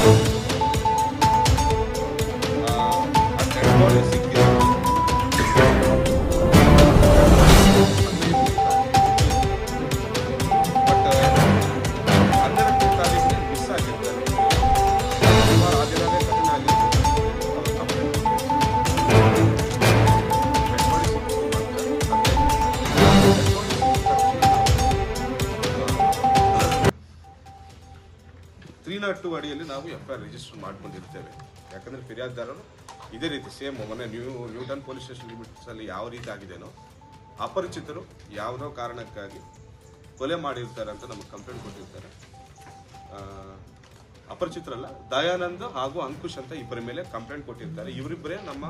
a, a two ಅಡಿಯಲ್ಲಿ ನಾವು F I R register ಮಾಡ್ಕೊಂಡಿರ್ತೇವೆ. ಯಾಕಂದರೆ ಫಿರ್ಯಾದಿದಾರರು ಇದೇ ರೀತಿ ಸೇಮ್ ಮೊನ್ನೆ ನ್ಯೂ ನ್ಯೂಟನ್ ಪೊಲೀಸ್ ಸ್ಟೇಷನ್ ಲಿಮಿಟ್ಸಲ್ಲಿ ಯಾವ ರೀತಿ ಆಗಿದೆನೋ ಅಪರಿಚಿತರು ಯಾವುದೋ ಕಾರಣಕ್ಕಾಗಿ ಕೊಲೆ ಮಾಡಿರ್ತಾರೆ ಅಂತ ನಮಗೆ ಕಂಪ್ಲೇಂಟ್ ಕೊಟ್ಟಿರ್ತಾರೆ. ಅಪರಿಚಿತರಲ್ಲ, ದಯಾನಂದ್ ಹಾಗೂ ಅಂಕುಶ್ ಅಂತ ಇಬ್ಬರ ಮೇಲೆ ಕಂಪ್ಲೇಂಟ್ ಕೊಟ್ಟಿರ್ತಾರೆ. ಇವರಿಬ್ಬರೇ ನಮ್ಮ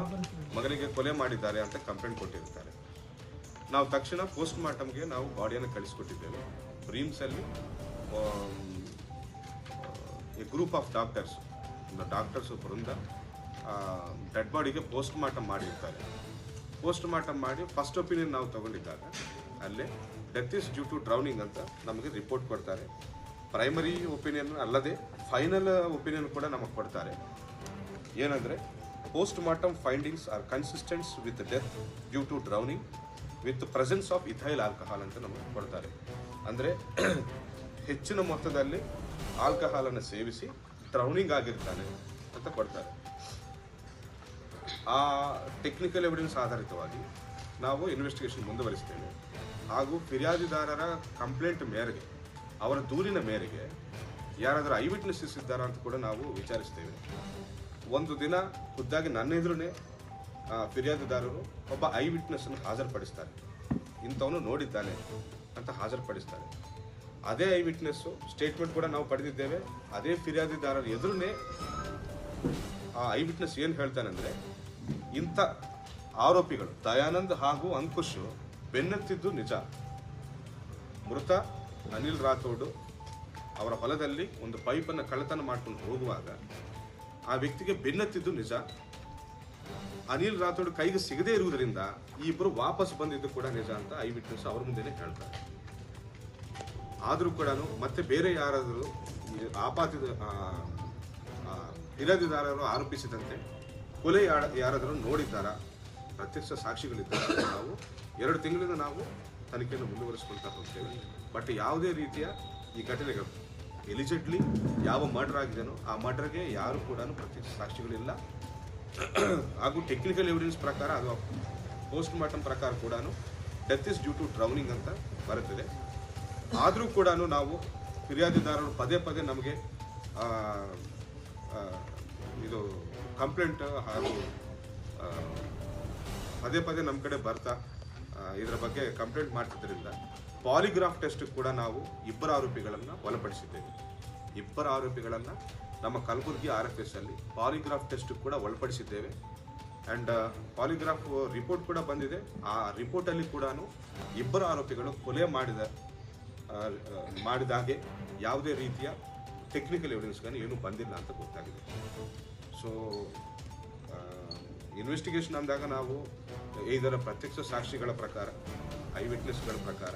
ಮಗನಿಗೆ ಕೊಲೆ ಮಾಡಿದ್ದಾರೆ ಅಂತ ಕಂಪ್ಲೇಂಟ್ ಕೊಟ್ಟಿರ್ತಾರೆ. ನಾವು ತಕ್ಷಣ ಪೋಸ್ಟ್ ಮಾರ್ಟಮ್ಗೆ ನಾವು ಬಾಡಿಯನ್ನು ಕಳಿಸ್ಕೊಟ್ಟಿದ್ದೇವೆ. ಬ್ರೀಮ್ಸಲ್ಲಿ a group of doctors doctors ವೃಂದ ಡೆಡ್ ಬಾಡಿಗೆ ಪೋಸ್ಟ್ ಮಾರ್ಟಮ್ ಮಾಡಿರ್ತಾರೆ. ಪೋಸ್ಟ್ ಮಾರ್ಟಮ್ ಮಾಡಿ ಫಸ್ಟ್ ಒಪಿನಿಯನ್ ನಾವು ತಗೊಂಡಿದ್ದಾಗ, ಅಲ್ಲೇ death is due to drowning ಅಂತ ನಮಗೆ ರಿಪೋರ್ಟ್ ಕೊಡ್ತಾರೆ. ಪ್ರೈಮರಿ ಒಪಿನಿಯನ್ ಅಲ್ಲದೆ ಫೈನಲ್ ಒಪಿನಿಯನ್ ಕೂಡ ನಮಗೆ ಕೊಡ್ತಾರೆ. ಏನಂದರೆ post mortem findings are consistents with death due to drowning with presence of ethyl alcohol ಅಂತ ನಮಗೆ ಕೊಡ್ತಾರೆ. ಅಂದರೆ, ಹೆಚ್ಚಿನ ಮೊತ್ತದಲ್ಲಿ ಆಲ್ಕಹಾಲನ್ನು ಸೇವಿಸಿ ಡ್ರೌನಿಂಗ್ ಆಗಿರ್ತಾನೆ ಅಂತ ಕೊಡ್ತಾರೆ. ಆ ಟೆಕ್ನಿಕಲ್ ಎವಿಡೆನ್ಸ್ ಆಧಾರಿತವಾಗಿ ನಾವು ಇನ್ವೆಸ್ಟಿಗೇಷನ್ ಮುಂದುವರಿಸ್ತೇವೆ. ಹಾಗೂ ಫಿರ್ಯಾದಿದಾರರ ಕಂಪ್ಲೇಂಟ್ ಮೇರೆಗೆ ಅವರ ದೂರಿನ ಮೇರೆಗೆ ಯಾರಾದರೂ ಐ ವಿಟ್ನೆಸಸ್ ಇದ್ದಾರಾ ಅಂತ ಕೂಡ ನಾವು ವಿಚಾರಿಸ್ತೇವೆ. ಒಂದು ದಿನ ಖುದ್ದಾಗಿ ನನ್ನ ಎದುರುನೇ ಆ, ಫಿರ್ಯಾದಿದಾರರು ಒಬ್ಬ ಐ ವಿಟ್ನೆಸ್ಸನ್ನು ಹಾಜರುಪಡಿಸ್ತಾರೆ. ಇಂಥವನು ನೋಡಿದ್ದಾನೆ ಅಂತ ಹಾಜರುಪಡಿಸ್ತಾರೆ. ಅದೇ ಐ ವಿಟ್ನೆಸ್ಸು ಸ್ಟೇಟ್ಮೆಂಟ್ ಕೂಡ ನಾವು ಪಡೆದಿದ್ದೇವೆ. ಅದೇ ಫಿರ್ಯಾದಿದಾರರ ಎದುರುನೇ ಆ ಐ ವಿಟ್ನೆಸ್ ಏನು ಹೇಳ್ತಾನಂದ್ರೆ, ಇಂಥ ಆರೋಪಿಗಳು ದಯಾನಂದ್ ಹಾಗೂ ಅಂಕುಶ್ ಬೆನ್ನತ್ತಿದ್ದು ನಿಜ. ಮೃತ ಅನಿಲ್ ರಾಥೋಡ್ ಅವರ ಹೊಲದಲ್ಲಿ ಒಂದು ಪೈಪನ್ನು ಕಳ್ಳತನ ಮಾಡ್ಕೊಂಡು ಹೋಗುವಾಗ ಆ ವ್ಯಕ್ತಿಗೆ ಬೆನ್ನತ್ತಿದ್ದು ನಿಜ. ಅನಿಲ್ ರಾಥೋಡ್ ಕೈಗೆ ಸಿಗದೇ ಇರುವುದರಿಂದ ಈ ಇಬ್ಬರು ವಾಪಸ್ ಬಂದಿದ್ದು ಕೂಡ ನಿಜ ಅಂತ ಐ ವಿಟ್ನೆಸ್ ಅವ್ರ ಮುಂದೆನೆ ಹೇಳ್ತಾರೆ. ಆದರೂ ಕೂಡ ಮತ್ತೆ ಬೇರೆ ಯಾರಾದರೂ ಈ ಆಪಾದಿತ ಆ, ಆ, ಆರೋಪಿಸಿದಂತೆ ಕೊಲೆ ಯಾರ- ಯಾರಾದರೂ ನೋಡಿದ್ದಾರಾ? ಪ್ರತ್ಯಕ್ಷ ಸಾಕ್ಷಿಗಳಿದ್ದಾರೆ? ನಾವು ಎರಡು ತಿಂಗಳಿಂದ ನಾವು ತನಿಖೆಯನ್ನು ಮುಂದುವರಿಸ್ಕೊಳ್ತಾ ಹೋಗ್ತೇವೆ. ಬಟ್ ಯಾವುದೇ ರೀತಿಯ ಈ ಘಟನೆಗಳು ಎಲಿಜೆಡ್ಲಿ ಯಾವ ಮರ್ಡರ್ ಆಗಿದೆಯೋ ಆ ಮರ್ಡರ್ಗೆ ಯಾರು ಕೂಡ ಪ್ರತ್ಯಕ್ಷ ಸಾಕ್ಷಿಗಳಿಲ್ಲ. ಹಾಗೂ ಟೆಕ್ನಿಕಲ್ ಎವಿಡೆನ್ಸ್ ಪ್ರಕಾರ ಅದು ಪೋಸ್ಟ್ ಮಾರ್ಟಮ್ ಪ್ರಕಾರ ಕೂಡ death is due to drowning ಅಂತ ಬರುತ್ತದೆ. ಆದರೂ ಕೂಡ ನಾವು ಫಿರ್ಯಾದಿದಾರರು ಪದೇ ಪದೇ ನಮಗೆ ಇದು ಕಂಪ್ಲೇಂಟ್ ಹಾಗೂ ಪದೇ ಪದೇ ನಮ್ಮ ಕಡೆ ಬರ್ತಾ ಇದರ ಬಗ್ಗೆ ಕಂಪ್ಲೇಂಟ್ ಮಾಡ್ತಿದ್ದರಿಂದ ಪಾಲಿಗ್ರಾಫ್ ಟೆಸ್ಟ್ ಕೂಡ ನಾವು ಇಬ್ಬರ ಆರೋಪಿಗಳನ್ನು ಒಳಪಡಿಸಿದ್ದೇವೆ. ಇಬ್ಬರ ಆರೋಪಿಗಳನ್ನು ನಮ್ಮ ಕಲಬುರಗಿ ಆರ್ ಎಫ್ ಎಸ್ ಅಲ್ಲಿ ಪಾಲಿಗ್ರಾಫ್ ಟೆಸ್ಟ್ ಕೂಡ ಒಳಪಡಿಸಿದ್ದೇವೆ. ಆ್ಯಂಡ್ ಪಾಲಿಗ್ರಾಫ್ ರಿಪೋರ್ಟ್ ಕೂಡ ಬಂದಿದೆ. ಆ ರಿಪೋರ್ಟಲ್ಲಿ ಕೂಡ ಇಬ್ಬರು ಆರೋಪಿಗಳು ಕೊಲೆ ಮಾಡಿದ ಮಾಡಿದ ಹಾಗೆ ಯಾವುದೇ ರೀತಿಯ ಟೆಕ್ನಿಕಲ್ ಎವಿಡೆನ್ಸ್ಗಳನ್ನು ಏನೂ ಬಂದಿಲ್ಲ ಅಂತ ಗೊತ್ತಾಗಿದೆ. ಸೊ ಇನ್ವೆಸ್ಟಿಗೇಷನ್ ಅಂದಾಗ ನಾವು ಇದರ ಪ್ರತ್ಯಕ್ಷ ಸಾಕ್ಷಿಗಳ ಪ್ರಕಾರ ಐ ವಿಟ್ನೆಸ್ಗಳ ಪ್ರಕಾರ